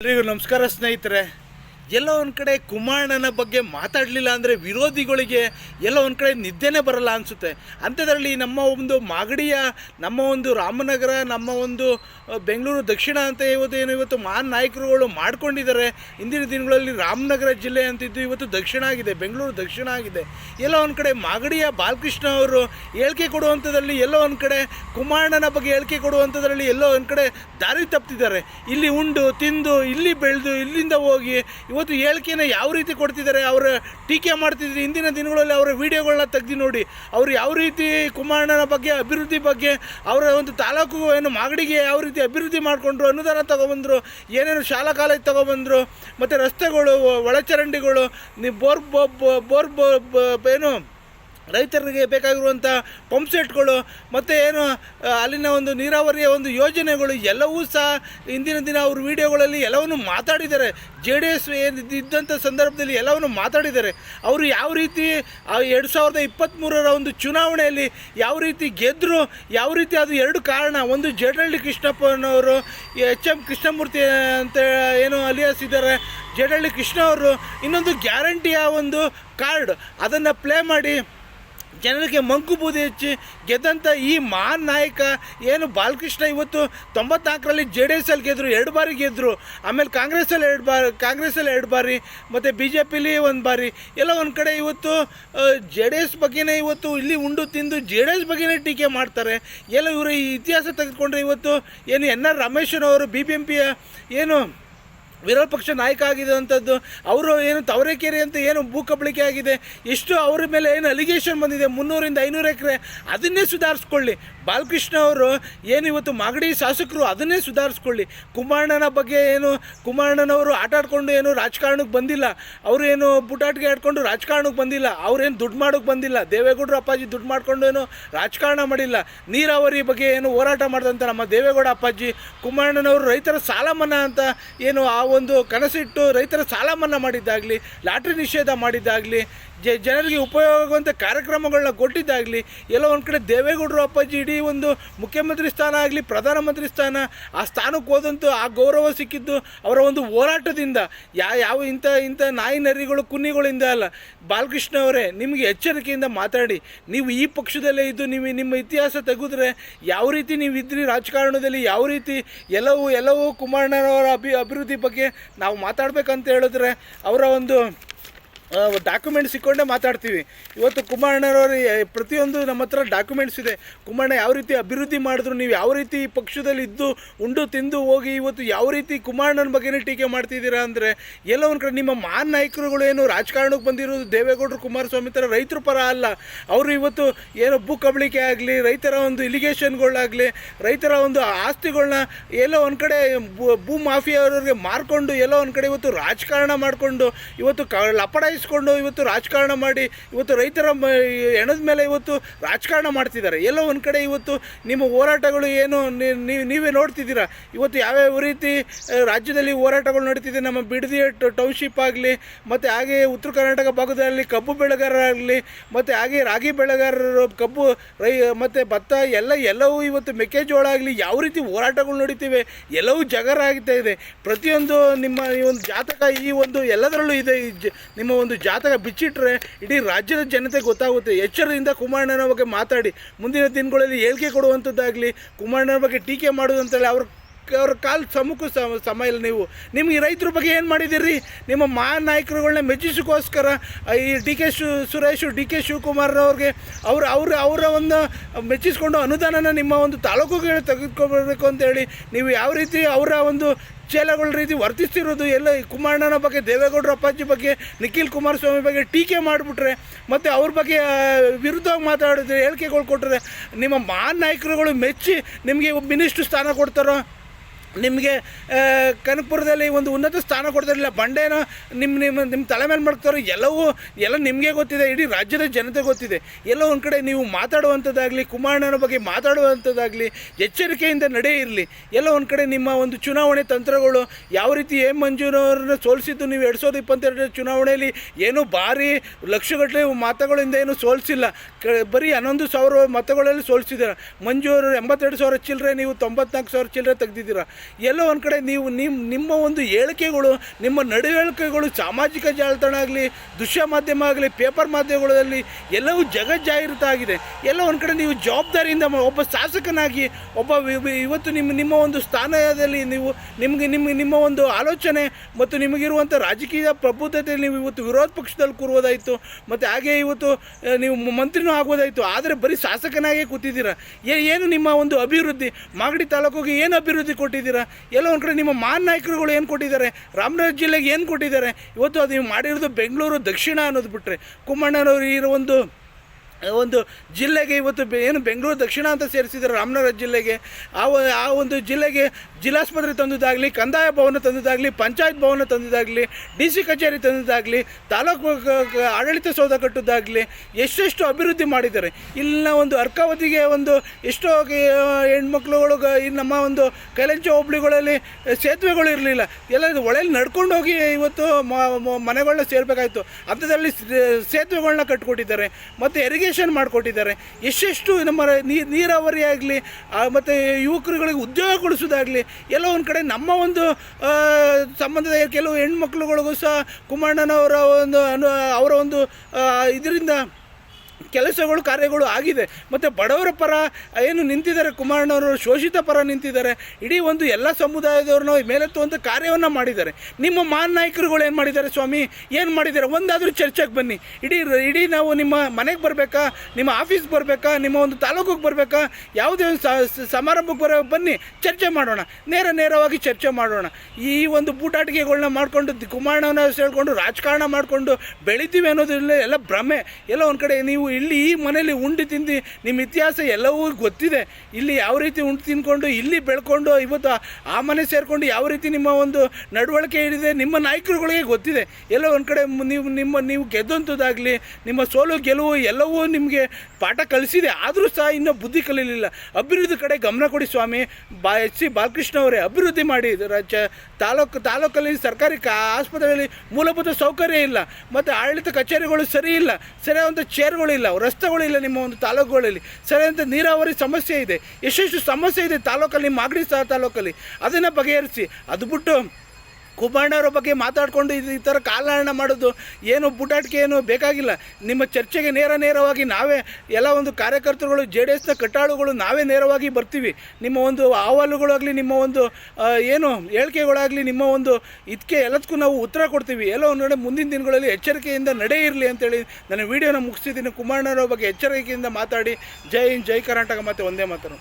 ಎಲ್ರಿಗೂ ನಮಸ್ಕಾರ ಸ್ನೇಹಿತರೆ. ಎಲ್ಲೋ ಒಂದು ಕಡೆ ಕುಮಾರಣ್ಣನ ಬಗ್ಗೆ ಮಾತಾಡಲಿಲ್ಲ ಅಂದರೆ ವಿರೋಧಿಗಳಿಗೆ ಎಲ್ಲೋ ಒಂದು ಕಡೆ ನಿದ್ದೆನೇ ಬರಲ್ಲ ಅನಿಸುತ್ತೆ. ಅಂಥದ್ರಲ್ಲಿ ನಮ್ಮ ಒಂದು ಮಾಗಡಿಯ, ನಮ್ಮ ಒಂದು ರಾಮನಗರ, ನಮ್ಮ ಒಂದು ಬೆಂಗಳೂರು ದಕ್ಷಿಣ ಅಂತ ಇವತ್ತು ಏನು ಇವತ್ತು ಮಹಾನ್ ನಾಯಕರುಗಳು ಮಾಡ್ಕೊಂಡಿದ್ದಾರೆ. ಇಂದಿನ ದಿನಗಳಲ್ಲಿ ರಾಮನಗರ ಜಿಲ್ಲೆ ಅಂತಿದ್ದು ಇವತ್ತು ದಕ್ಷಿಣ ಆಗಿದೆ, ಬೆಂಗಳೂರು ದಕ್ಷಿಣ ಆಗಿದೆ. ಎಲ್ಲೋ ಒಂದು ಕಡೆ ಮಾಗಡಿಯ ಬಾಲಕೃಷ್ಣ ಅವರು ಹೇಳಿಕೆ ಕೊಡುವಂಥದ್ರಲ್ಲಿ ಎಲ್ಲೋ ಒಂದು ಕಡೆ ಕುಮಾರಣ್ಣನ ಬಗ್ಗೆ ಹೇಳಿಕೆ ಕೊಡುವಂಥದ್ರಲ್ಲಿ ಎಲ್ಲೋ ಒಂದು ಕಡೆ ದಾರಿ ತಪ್ಪಿದ್ದಾರೆ ಇಲ್ಲಿ ಉಂಡು, ತಿಂದು, ಇಲ್ಲಿ ಬೆಳೆದು, ಇಲ್ಲಿಂದ ಹೋಗಿ ಇವತ್ತು ಹೇಳಿಕೆನ ಯಾವ ರೀತಿ ಕೊಡ್ತಿದ್ದಾರೆ, ಅವರ ಟೀಕೆ ಮಾಡ್ತಿದ್ದಾರೆ ಇಂದಿನ ದಿನಗಳಲ್ಲಿ ಅವರ ವಿಡಿಯೋಗಳನ್ನ ತೆಗೆದು ನೋಡಿ, ಅವರು ಯಾವ ರೀತಿ ಕುಮಾರಣ್ಣನ ಬಗ್ಗೆ, ಅಭಿವೃದ್ಧಿ ಬಗ್ಗೆ, ಅವರ ಒಂದು ತಾಲೂಕು ಏನು ಮಾಗಡಿಗೆ ಯಾವ ರೀತಿ ಅಭಿವೃದ್ಧಿ ಮಾಡಿಕೊಂಡ್ರು, ಅನುದಾನ ತೊಗೊಬಂದರು, ಏನೇನು ಶಾಲಾ ಕಾಲೇಜ್ ತೊಗೊಬಂದರು, ಮತ್ತು ರಸ್ತೆಗಳು ಒಳಚರಂಡಿಗಳು ಬೋರ್ ಬೋರ್, ಬೊ- ಬ- ಏನು ರೈತರಿಗೆ ಬೇಕಾಗಿರುವಂಥ ಪಂಪ್ ಸೆಟ್ಗಳು ಮತ್ತು ಏನು ಅಲ್ಲಿನ ಒಂದು ನೀರಾವರಿಯ ಒಂದು ಯೋಜನೆಗಳು ಎಲ್ಲವೂ ಸಹ ಇಂದಿನ ದಿನ ಅವ್ರ ವಿಡಿಯೋಗಳಲ್ಲಿ ಎಲ್ಲವನ್ನು ಮಾತಾಡಿದ್ದಾರೆ. ಜೆ ಡಿ ಎಸ್ ಇದ್ದಂಥ ಸಂದರ್ಭದಲ್ಲಿ ಎಲ್ಲವನ್ನು ಮಾತಾಡಿದ್ದಾರೆ. ಅವರು ಯಾವ ರೀತಿ ಎರಡು ಸಾವಿರದ ಇಪ್ಪತ್ತ್ಮೂರರ ಒಂದು ಚುನಾವಣೆಯಲ್ಲಿ ಯಾವ ರೀತಿ ಗೆದ್ದರು ಯಾವ ರೀತಿ ಅದು ಎರಡು ಕಾರಣ, ಒಂದು ಜಡಹಳ್ಳಿ ಕೃಷ್ಣಪ್ಪನವರು, ಎಚ್ ಎಂ ಕೃಷ್ಣಮೂರ್ತಿ ಅಂತ ಏನು ಅಲಿಯಾಸ್ ಇದ್ದಾರೆ. ಜಡಹಳ್ಳಿ ಕೃಷ್ಣ ಅವರು ಇನ್ನೊಂದು ಗ್ಯಾರಂಟಿಯ ಒಂದು ಕಾರ್ಡ್, ಅದನ್ನು ಪ್ಲೇ ಮಾಡಿ ಜನರಿಗೆ ಮಂಕು ಬೂದಿ ಹಚ್ಚಿ ಗೆದ್ದಂಥ ಈ ಮಹಾನ್ ನಾಯಕ ಏನು ಬಾಲಕೃಷ್ಣ ಇವತ್ತು ತೊಂಬತ್ನಾಲ್ಕರಲ್ಲಿ ಜೆ ಡಿ ಎಸ್ ಅಲ್ಲಿ ಗೆದ್ದರು ಎರಡು ಬಾರಿ ಗೆದ್ದರು ಆಮೇಲೆ ಕಾಂಗ್ರೆಸ್ಸಲ್ಲಿ ಎರಡು ಬಾರಿ ಕಾಂಗ್ರೆಸ್ಸಲ್ಲಿ ಎರಡು ಬಾರಿ, ಮತ್ತು ಬಿ ಜೆ ಪಿಲಿ ಒಂದು ಬಾರಿ. ಎಲ್ಲ ಒಂದು ಕಡೆ ಇವತ್ತು ಜೆ ಡಿ ಎಸ್ ಬಗ್ಗೆನೇ ಇವತ್ತು ಇಲ್ಲಿ ಉಂಡು ತಿಂದು ಜೆ ಡಿ ಎಸ್ ಬಗ್ಗೆನೇ ಟೀಕೆ ಮಾಡ್ತಾರೆ. ಎಲ್ಲ ಇವರು ಈ ಇತಿಹಾಸ ತೆಗೆದುಕೊಂಡ್ರೆ ಇವತ್ತು ಏನು ಎನ್ ಆರ್ ರಮೇಶನವರು, ಬಿ ಬಿ ಎಂ ಪಿಯ ಏನು ವಿರೋಧ ಪಕ್ಷ ನಾಯಕ ಆಗಿದೆ ಅಂಥದ್ದು ಅವರು ಏನು ತವರೇಕೆರೆ ಅಂತ ಏನು ಭೂ ಕಬಳಿಕೆ ಆಗಿದೆ, ಎಷ್ಟು ಅವರ ಮೇಲೆ ಏನು ಅಲಿಗೇಷನ್ ಬಂದಿದೆ, ಮುನ್ನೂರಿಂದ ಐನೂರು ಎಕರೆ, ಅದನ್ನೇ ಸುಧಾರಿಸ್ಕೊಳ್ಳಿ. ಬಾಲಕೃಷ್ಣ ಅವರು ಏನು ಇವತ್ತು ಮಾಗಡಿ ಶಾಸಕರು ಅದನ್ನೇ ಸುಧಾರಿಸ್ಕೊಳ್ಳಿ. ಕುಮಾರಣ್ಣನ ಬಗ್ಗೆ ಏನು, ಕುಮಾರಣ್ಣನವರು ಆಟ ಆಡ್ಕೊಂಡು ಏನು ರಾಜಕಾರಣಕ್ಕೆ ಬಂದಿಲ್ಲ, ಅವರು ಏನು ಬುಟಾಟಿಗೆ ಆಡ್ಕೊಂಡು ರಾಜಕಾರಣಕ್ಕೆ ಬಂದಿಲ್ಲ ಅವ್ರೇನು ದುಡ್ಡು ಮಾಡೋಕ್ಕೆ ಬಂದಿಲ್ಲ, ದೇವೇಗೌಡರು ಅಪ್ಪಾಜಿ ದುಡ್ಡು ಮಾಡ್ಕೊಂಡು ಏನು ರಾಜಕಾರಣ ಮಾಡಿಲ್ಲ, ನೀರಾವರಿ ಬಗ್ಗೆ ಏನು ಹೋರಾಟ ಮಾಡಿದಂಥ ನಮ್ಮ ದೇವೇಗೌಡ ಅಪ್ಪಾಜಿ, ಕುಮಾರಣ್ಣನವರು ರೈತರ ಸಾಲ ಮನ್ನಾ ಅಂತ ಏನು ಆ ಒಂದು ಕನಸಿಟ್ಟು ರೈತರ ಸಾಲ ಮನ್ನಾ ಮಾಡಿದ್ದಾಗಲಿ ಲಾಟ್ರಿ ನಿಷೇಧ ಮಾಡಿದ್ದಾಗಲಿ ಜ ಜನರಿಗೆ ಉಪಯೋಗ ಆಗುವಂಥ ಕಾರ್ಯಕ್ರಮಗಳನ್ನ ಕೊಟ್ಟಿದ್ದಾಗಲಿ, ಎಲ್ಲೋ ಒಂದು ಕಡೆ ದೇವೇಗೌಡರು ಅಪ್ಪಾಜಿ ಇಡೀ ಒಂದು ಮುಖ್ಯಮಂತ್ರಿ ಸ್ಥಾನ ಆಗಲಿ, ಪ್ರಧಾನಮಂತ್ರಿ ಸ್ಥಾನ, ಆ ಸ್ಥಾನಕ್ಕೆ ಹೋದಂತೂ ಆ ಗೌರವ ಸಿಕ್ಕಿದ್ದು ಅವರ ಒಂದು ಹೋರಾಟದಿಂದ. ಯಾ ಯಾವ ಇಂಥ ಇಂಥ ನಾಯಿ ನರಿಗಳು, ಕುನ್ನಿಗಳಿಂದ ಅಲ್ಲ. ಬಾಲಕೃಷ್ಣ ಅವರೇ, ನಿಮಗೆ ಎಚ್ಚರಿಕೆಯಿಂದ ಮಾತಾಡಿ. ನೀವು ಈ ಪಕ್ಷದಲ್ಲೇ ಇದ್ದು ನೀವು ನಿಮ್ಮ ಇತಿಹಾಸ ತೆಗೆದ್ರೆ ಯಾವ ರೀತಿ ನೀವು ಇದ್ರಿ ರಾಜಕಾರಣದಲ್ಲಿ, ಯಾವ ರೀತಿ ಎಲ್ಲವೂ ಎಲ್ಲವೂ ಕುಮಾರಣ್ಣನವರ ಅಭಿ ಅಭಿವೃದ್ಧಿ ಬಗ್ಗೆ ನಾವು ಮಾತಾಡಬೇಕಂತ ಹೇಳಿದ್ರೆ ಅವರ ಒಂದು ಡಾಕ್ಯುಮೆಂಟ್ಸ್ ಇಕ್ಕೊಂಡೇ ಮಾತಾಡ್ತೀವಿ. ಇವತ್ತು ಕುಮಾರಣ್ಣನವರು ಪ್ರತಿಯೊಂದು ನಮ್ಮ ಹತ್ರ ಡಾಕ್ಯುಮೆಂಟ್ಸ್ ಇದೆ. ಕುಮಾರಣ್ಣ, ಯಾವ ರೀತಿ ಅಭಿವೃದ್ಧಿ ಮಾಡಿದ್ರು, ನೀವು ಯಾವ ರೀತಿ ಪಕ್ಷದಲ್ಲಿ ಇದ್ದು, ಉಂಡು, ತಿಂದು ಹೋಗಿ ಇವತ್ತು ಯಾವ ರೀತಿ ಕುಮಾರಣ್ಣನ ಬಗ್ಗೆನೇ ಟೀಕೆ ಮಾಡ್ತಿದ್ದೀರಾ ಅಂದರೆ, ಎಲ್ಲ ಒಂದು ಕಡೆ ನಿಮ್ಮ ಮಾನ್ ನಾಯಕರುಗಳು ಏನು ರಾಜಕಾರಣಕ್ಕೆ ಬಂದಿರೋದು, ದೇವೇಗೌಡರು, ಕುಮಾರಸ್ವಾಮಿ ಥರ ರೈತರ ಪರ ಅಲ್ಲ. ಅವರು ಇವತ್ತು ಏನೋ ಭೂ ಕಬಳಿಕೆ ಆಗಲಿ, ರೈತರ ಒಂದು ಇಲಿಗೇಷನ್ಗಳಾಗಲಿ, ರೈತರ ಒಂದು ಆಸ್ತಿಗಳನ್ನ ಎಲ್ಲೋ ಒಂದು ಕಡೆ ಭೂ- ಮಾಫಿಯವ್ರಿಗೆ ಮಾಫಿಯಾವ್ರಿಗೆ ಮಾರ್ಕೊಂಡು, ಎಲ್ಲೋ ಒಂದು ಕಡೆ ಇವತ್ತು ರಾಜಕಾರಣ ಮಾಡಿಕೊಂಡು, ಇವತ್ತು ಕ ಲಪಡಾಯಿಸ್ಕೊಂಡು ಇವತ್ತು ರಾಜಕಾರಣ ಮಾಡಿ, ಇವತ್ತು ರೈತರ ಹೆಣದ ಮೇಲೆ ಇವತ್ತು ರಾಜಕಾರಣ ಮಾಡ್ತಿದ್ದಾರೆ. ಎಲ್ಲೋ ಒಂದು ಕಡೆ ಇವತ್ತು ನಿಮ್ಮ ಹೋರಾಟಗಳು ಏನು ನೀವು ನೋಡ್ತಿದ್ದೀರಾ? ಇವತ್ತು ಯಾವ್ಯಾವ ರೀತಿ ರಾಜ್ಯದಲ್ಲಿ ಹೋರಾಟಗಳು ನಡೀತಿದೆ? ನಮ್ಮ ಬಿಡದಿ ಟೌನ್ಶಿಪ್ ಆಗಲಿ, ಮತ್ತು ಹಾಗೆ ಉತ್ತರ ಕರ್ನಾಟಕ ಭಾಗದಲ್ಲಿ ಕಬ್ಬು ಬೆಳೆಗಾರರಾಗಲಿ, ಮತ್ತು ಹಾಗೆ ರಾಗಿ ಬೆಳೆಗಾರರು, ಕಬ್ಬು ರೈ, ಮತ್ತು ಭತ್ತ, ಎಲ್ಲ, ಎಲ್ಲವೂ ಇವತ್ತು ಮೆಕ್ಕೆಜೋಳ ಆಗಲಿ, ಯಾವ ರೀತಿ ಹೋರಾಟಗಳು ನಡೀತಿವೆ? ಎಲ್ಲವೂ ಜಗರ ಆಗ್ತಾ ಇದೆ. ಪ್ರತಿಯೊಂದು ನಿಮ್ಮ ಈ ಒಂದು ಜಾತಕ ಈ ಒಂದು ಎಲ್ಲದರಲ್ಲೂ ಇದೆ. ನಿಮ್ಮ ಜಾತಕ ಬಿಚ್ಚಿಟ್ರೆ ಇಡೀ ರಾಜ್ಯದ ಜನತೆ ಗೊತ್ತಾಗುತ್ತೆ. ಎಚ್ಚರದಿಂದ ಕುಮಾರಣ್ಣನ ಬಗ್ಗೆ ಮಾತಾಡಿ. ಮುಂದಿನ ದಿನಗಳಲ್ಲಿ ಹೇಳಿಕೆ ಕೊಡುವಂಥದ್ದಾಗಲಿ, ಕುಮಾರಣ್ಣನ ಬಗ್ಗೆ ಟೀಕೆ ಮಾಡೋದಂತೇಳಿ ಅವ್ರ ಅವ್ರ ಕಾಲು ಸಮ್ಮುಖ ಸಮ ಇಲ್ಲ ನೀವು. ನಿಮಗೆ ರೈತರ ಬಗ್ಗೆ ಏನು ಮಾಡಿದ್ದೀರಿ? ನಿಮ್ಮ ಮಾ ನಾಯಕರುಗಳನ್ನ ಮೆಚ್ಚಿಸೋಕ್ಕೋಸ್ಕರ ಈ ಡಿ ಕೆ ಶು, ಸುರೇಶು, ಡಿ ಕೆ ಶಿವಕುಮಾರ್ರವ್ರಿಗೆ ಅವ್ರು, ಅವ್ರ, ಅವರ ಒಂದು ಮೆಚ್ಚಿಸ್ಕೊಂಡು ಅನುದಾನನ ನಿಮ್ಮ ಒಂದು ತಾಲೂಕುಗಳು ತೆಗೆದುಕೊಳ್ಬೇಕು ಅಂತೇಳಿ ನೀವು ಯಾವ ರೀತಿ ಅವರ ಒಂದು ಚೇಲಗಳ ರೀತಿ ವರ್ತಿಸ್ತಿರೋದು? ಎಲ್ಲ ಕುಮಾರಣ್ಣನ ಬಗ್ಗೆ, ದೇವೇಗೌಡರ ಅಪ್ಪಾಜಿ ಬಗ್ಗೆ, ನಿಖಿಲ್ ಕುಮಾರಸ್ವಾಮಿ ಬಗ್ಗೆ ಟೀಕೆ ಮಾಡಿಬಿಟ್ರೆ, ಮತ್ತು ಅವ್ರ ಬಗ್ಗೆ ವಿರುದ್ಧವಾಗಿ ಮಾತಾಡಿದ್ರೆ, ಹೇಳಿಕೆಗಳು ಕೊಟ್ಟರೆ ನಿಮ್ಮ ಮಾನ್ ನಾಯಕರುಗಳು ಮೆಚ್ಚಿ ನಿಮಗೆ ಮಿನಿಸ್ಟ್ರು ಸ್ಥಾನ ಕೊಡ್ತಾರೋ? ನಿಮಗೆ ಕನಕಪುರದಲ್ಲಿ ಒಂದು ಉನ್ನತ ಸ್ಥಾನ ಕೊಡ್ತಿರಲಿಲ್ಲ. ಬಂಡೇನ ನಿಮ್ಮ ನಿಮ್ಮ ನಿಮ್ಮ ತಲೆ ಮೇಲೆ ಮಾಡ್ತಾರೋ ಎಲ್ಲವೂ, ಎಲ್ಲ ನಿಮಗೆ ಗೊತ್ತಿದೆ, ಇಡೀ ರಾಜ್ಯದ ಜನತೆ ಗೊತ್ತಿದೆ. ಎಲ್ಲ ಒಂದು ಕಡೆ ನೀವು ಮಾತಾಡುವಂಥದ್ದಾಗಲಿ ಕುಮಾರಣ್ಣನ ಬಗ್ಗೆ ಮಾತಾಡುವಂಥದ್ದಾಗಲಿ ಎಚ್ಚರಿಕೆಯಿಂದ ನಡೆ ಇರಲಿ. ಎಲ್ಲ ಒಂದು ಕಡೆ ನಿಮ್ಮ ಒಂದು ಚುನಾವಣೆ ತಂತ್ರಗಳು ಯಾವ ರೀತಿ ಎಂ ಮಂಜುನವ್ರನ್ನ ಸೋಲಿಸಿದ್ದು ನೀವು ಎರಡು ಸಾವಿರದ ಇಪ್ಪತ್ತೆರಡರ ಚುನಾವಣೆಯಲ್ಲಿ ಏನು ಭಾರಿ ಲಕ್ಷಗಟ್ಟಲೆ ಮತಗಳಿಂದ ಏನು ಸೋಲಿಸಿಲ್ಲ. ಕ, ಬರೀ ಹನ್ನೊಂದು ಸಾವಿರ ಮತಗಳಲ್ಲಿ ಸೋಲಿಸಿದ್ದೀರ. ಮಂಜು ಅವರು ಎಂಬತ್ತೆರಡು ಸಾವಿರ ಚಿಲ್ಲರೆ, ನೀವು ತೊಂಬತ್ನಾಲ್ಕು ಸಾವಿರ ಚಿಲ್ಲರೆ ತೆಗ್ದಿದ್ದೀರ. ಎಲ್ಲೋ ಒಂದು ಕಡೆ ನೀವು ನಿಮ್ಮ ನಿಮ್ಮ ಒಂದು ಹೇಳಿಕೆಗಳು, ನಿಮ್ಮ ನಡವಳಿಕೆಗಳು ಸಾಮಾಜಿಕ ಜಾಲತಾಣ ಆಗಲಿ, ದೃಶ್ಯ ಮಾಧ್ಯಮ ಆಗಲಿ, ಪೇಪರ್ ಮಾಧ್ಯಮಗಳಲ್ಲಿ ಎಲ್ಲವೂ ಜಗಜ್ಜಾಹಿರತಾಗಿದೆ ಎಲ್ಲ ಒಂದು ಕಡೆ ನೀವು ಜವಾಬ್ದಾರಿಯಿಂದ ಒಬ್ಬ ಶಾಸಕನಾಗಿ, ಒಬ್ಬ ಇವತ್ತು ನಿಮ್ಮ ನಿಮ್ಮ ಒಂದು ಸ್ಥಾನದಲ್ಲಿ ನೀವು, ನಿಮಗೆ ನಿಮ್ಮ ನಿಮ್ಮ ಒಂದು ಆಲೋಚನೆ ಮತ್ತು ನಿಮಗಿರುವಂಥ ರಾಜಕೀಯ ಪ್ರಬುದ್ಧತೆಯಲ್ಲಿ ನೀವು ಇವತ್ತು ವಿರೋಧ ಪಕ್ಷದಲ್ಲಿ ಕೂರುವುದಾಯಿತು, ಮತ್ತು ಹಾಗೆ ಇವತ್ತು ನೀವು ಮಂತ್ರಿನೂ ಆಗೋದಾಯಿತು ಆದರೆ ಬರೀ ಶಾಸಕನಾಗೇ ಕೂತಿದ್ದೀರಾ? ಏನು ನಿಮ್ಮ ಒಂದು ಅಭಿವೃದ್ಧಿ? ಮಾಗಡಿ ತಾಲೂಕಿಗೆ ಏನು ಅಭಿವೃದ್ಧಿ ಕೊಟ್ಟಿದ್ದೀರಾ? ಎಲ್ಲ ಒಂದು ಕಡೆ ನಿಮ್ಮ ಮಾನ್ ನಾಯಕರುಗಳು ಏನು ಕೊಟ್ಟಿದ್ದಾರೆ? ರಾಮನಗರ ಜಿಲ್ಲೆಗೆ ಏನು ಕೊಟ್ಟಿದ್ದಾರೆ? ಇವತ್ತು ಅದು ನೀವು ಮಾಡಿರೋದು ಬೆಂಗಳೂರು ದಕ್ಷಿಣ ಅನ್ನೋದು ಬಿಟ್ಟರೆ ಕುಮ್ಮಣ್ಣನವರು ಇರೋ ಒಂದು ಒಂದು ಜಿಲ್ಲೆಗೆ ಇವತ್ತು ಏನು ಬೆಂಗಳೂರು ದಕ್ಷಿಣ ಅಂತ ಸೇರಿಸಿದ್ರು ರಾಮನಗರ ಜಿಲ್ಲೆಗೆ. ಆ ಆ ಒಂದು ಜಿಲ್ಲೆಗೆ ಜಿಲ್ಲಾಸ್ಪತ್ರೆ ತಂದಿದ್ದಾಗಲಿ, ಕಂದಾಯ ಭವನ ತಂದಿದ್ದಾಗಲಿ, ಪಂಚಾಯತ್ ಭವನ ತಂದಿದ್ದಾಗಲಿ, ಡಿ ಸಿ ಕಚೇರಿ ತಂದಿದ್ದಾಗಲಿ, ತಾಲೂಕು ಆಡಳಿತ ಸೌಧ ಕಟ್ಟುದಾಗಲಿ ಎಷ್ಟೆಷ್ಟು ಅಭಿವೃದ್ಧಿ ಮಾಡಿದ್ದಾರೆ. ಇಲ್ಲಿನ ಒಂದು ಅರ್ಕಾವತಿಗೆ ಒಂದು ಎಷ್ಟೋ ಹೆಣ್ಮಕ್ಳುಗಳು ನಮ್ಮ ಒಂದು ಕೈಲಂಚ ಹೋಬಳಿಗಳಲ್ಲಿ ಸೇತುವೆಗಳು ಇರಲಿಲ್ಲ. ಎಲ್ಲ ಹೊಳೆಯಲ್ಲಿ ನಡ್ಕೊಂಡು ಹೋಗಿ ಇವತ್ತು ಮನೆಗಳನ್ನ ಸೇರಬೇಕಾಯಿತು. ಅಂಥದ್ರಲ್ಲಿ ಸೇತುವೆಗಳನ್ನ ಕಟ್ಕೊಟ್ಟಿದ್ದಾರೆ. ಮತ್ತು ಇರಿಗೇಷನ್ ಮಾಡಿಕೊಟ್ಟಿದ್ದಾರೆ. ಎಷ್ಟೆಷ್ಟು ನಮ್ಮ ನೀರಾವರಿ ಆಗಲಿ ಮತ್ತು ಯುವಕರುಗಳಿಗೆ ಉದ್ಯೋಗ ಕೊಡಿಸೋದಾಗಲಿ ಎಲ್ಲ ಒಂದು ಕಡೆ ನಮ್ಮ ಒಂದು ಸಂಬಂಧದ ಕೆಲವು ಹೆಣ್ಮಕ್ಳುಗಳಿಗೂ ಸಹ ಕುಮಾರಣ್ಣನವರ ಒಂದು ಅವರ ಒಂದು ಇದರಿಂದ ಕೆಲಸಗಳು, ಕಾರ್ಯಗಳು ಆಗಿದೆ. ಮತ್ತು ಬಡವರ ಪರ ಏನು ನಿಂತಿದ್ದಾರೆ, ಕುಮಾರಣ್ಣವರು ಶೋಷಿತ ಪರ ನಿಂತಿದ್ದಾರೆ. ಇಡೀ ಒಂದು ಎಲ್ಲ ಸಮುದಾಯದವ್ರನ್ನ ಮೇಲೆತ್ತುವಂಥ ಕಾರ್ಯವನ್ನು ಮಾಡಿದ್ದಾರೆ. ನಿಮ್ಮ ಮಾನ್ ನಾಯಕರುಗಳು ಏನು ಮಾಡಿದ್ದಾರೆ ಸ್ವಾಮಿ? ಏನು ಮಾಡಿದ್ದಾರೆ? ಒಂದಾದರೂ ಚರ್ಚೆಗೆ ಬನ್ನಿ. ಇಡೀ ಇಡೀ ನಾವು ನಿಮ್ಮ ಮನೆಗೆ ಬರಬೇಕಾ? ನಿಮ್ಮ ಆಫೀಸ್ ಬರಬೇಕಾ? ನಿಮ್ಮ ಒಂದು ತಾಲೂಕಿಗೆ ಬರಬೇಕಾ? ಯಾವುದೇ ಒಂದು ಸಮಾರಂಭಕ್ಕೆ ಬರೋ, ಬನ್ನಿ. ಚರ್ಚೆ ಮಾಡೋಣ. ನೇರ ನೇರವಾಗಿ ಚರ್ಚೆ ಮಾಡೋಣ. ಈ ಒಂದು ಬೂಟಾಟಿಕೆಗಳನ್ನ ಮಾಡಿಕೊಂಡು ಕುಮಾರಣ್ಣನ ಹೇಳ್ಕೊಂಡು ರಾಜಕಾರಣ ಮಾಡಿಕೊಂಡು ಬೆಳಿತೀವಿ ಅನ್ನೋದಿಲ್ಲ ಎಲ್ಲ ಭ್ರಮೆ. ಎಲ್ಲ ಒಂದು ಕಡೆ ನೀವು ಇಲ್ಲಿ ಈ ಮನೆಯಲ್ಲಿ ಉಂಡು ತಿಂದು ನಿಮ್ಮ ಇತಿಹಾಸ ಎಲ್ಲವೂ ಗೊತ್ತಿದೆ. ಇಲ್ಲಿ ಯಾವ ರೀತಿ ಉಂಡು ತಿನ್ಕೊಂಡು, ಇಲ್ಲಿ ಬೆಳ್ಕೊಂಡು, ಇವತ್ತು ಆ ಮನೆ ಸೇರಿಕೊಂಡು ಯಾವ ರೀತಿ ನಿಮ್ಮ ಒಂದು ನಡವಳಿಕೆ ಇದೆ ನಿಮ್ಮ ನಾಯಕರುಗಳಿಗೆ ಗೊತ್ತಿದೆ. ಎಲ್ಲೋ ಒಂದು ಕಡೆ ನೀವು ನಿಮ್ಮ, ನೀವು ಗೆದ್ದಂಥದ್ದಾಗಲಿ ನಿಮ್ಮ ಸೋಲು ಗೆಲುವು ಎಲ್ಲವೂ ನಿಮಗೆ ಪಾಠ ಕಲಿಸಿದೆ. ಆದರೂ ಸಹ ಇನ್ನೂ ಬುದ್ಧಿ ಕಲೀಲಿಲ್ಲ. ಅಭಿವೃದ್ಧಿ ಕಡೆ ಗಮನ ಕೊಡಿ ಸ್ವಾಮಿ. ಬಾ ಎಚ್ ಸಿ ಬಾಲಕೃಷ್ಣ ಅವರೇ ಅಭಿವೃದ್ಧಿ ಮಾಡಿ. ರಾಜ್ಯ ತಾಲೂಕು, ತಾಲೂಕಲ್ಲಿ ಸರ್ಕಾರಿ ಕಾ, ಆಸ್ಪತ್ರೆಯಲ್ಲಿ ಮೂಲಭೂತ ಸೌಕರ್ಯ ಇಲ್ಲ. ಮತ್ತು ಆಡಳಿತ ಕಚೇರಿಗಳು ಸರಿ ಇಲ್ಲ. ಸರಿಯಾದಂಥ ಚೇರ್ಗಳಿಲ್ಲ ರಸ್ತೆಗಳಿಲ್ಲ ನಿಮ್ಮ ಒಂದು ತಾಲೂಕುಗಳಲ್ಲಿ. ಸರಿಯಾದಂಥ ನೀರಾವರಿ ಸಮಸ್ಯೆ ಇದೆ. ಎಷ್ಟೆಷ್ಟು ಸಮಸ್ಯೆ ಇದೆ ತಾಲೂಕಲ್ಲಿ ಮಾಗಡಿ ಸಹ ತಾಲೂಕಲ್ಲಿ. ಅದನ್ನು ಬಗೆಹರಿಸಿ. ಅದು ಬಿಟ್ಟು ಕುಮಾರಣ್ಣವ್ರ ಬಗ್ಗೆ ಮಾತಾಡಿಕೊಂಡು ಈ ಥರ ಕಾಲಹರಣ ಮಾಡೋದು ಏನು ಬುಟಾಟಿಕೆ ಏನು ಬೇಕಾಗಿಲ್ಲ. ನಿಮ್ಮ ಚರ್ಚೆಗೆ ನೇರ ನೇರವಾಗಿ ನಾವೇ ಎಲ್ಲ ಒಂದು ಕಾರ್ಯಕರ್ತರುಗಳು, ಜೆ ಡಿ ಎಸ್ನ ಕಟ್ಟಾಳುಗಳು ನಾವೇ ನೇರವಾಗಿ ಬರ್ತೀವಿ. ನಿಮ್ಮ ಒಂದು ಅಹವಾಲುಗಳಾಗಲಿ ನಿಮ್ಮ ಒಂದು ಏನು ಹೇಳಿಕೆಗಳಾಗಲಿ, ನಿಮ್ಮ ಒಂದು ಇದಕ್ಕೆ ಎಲ್ಲದಕ್ಕೂ ನಾವು ಉತ್ತರ ಕೊಡ್ತೀವಿ. ಎಲ್ಲ ಒಂದು ಮುಂದಿನ ದಿನಗಳಲ್ಲಿ ಎಚ್ಚರಿಕೆಯಿಂದ ನಡೆ ಇರಲಿ ಅಂತೇಳಿ ನನ್ನ ವಿಡಿಯೋನ ಮುಗಿಸ್ತಿದ್ದೀನಿ. ಕುಮಾರಣ್ಣವ್ರ ಬಗ್ಗೆ ಎಚ್ಚರಿಕೆಯಿಂದ ಮಾತಾಡಿ. ಜೈ ಹಿಂದ್, ಜೈ ಕರ್ನಾಟಕ. ಮತ್ತು ಒಂದೇ ಮಾತರು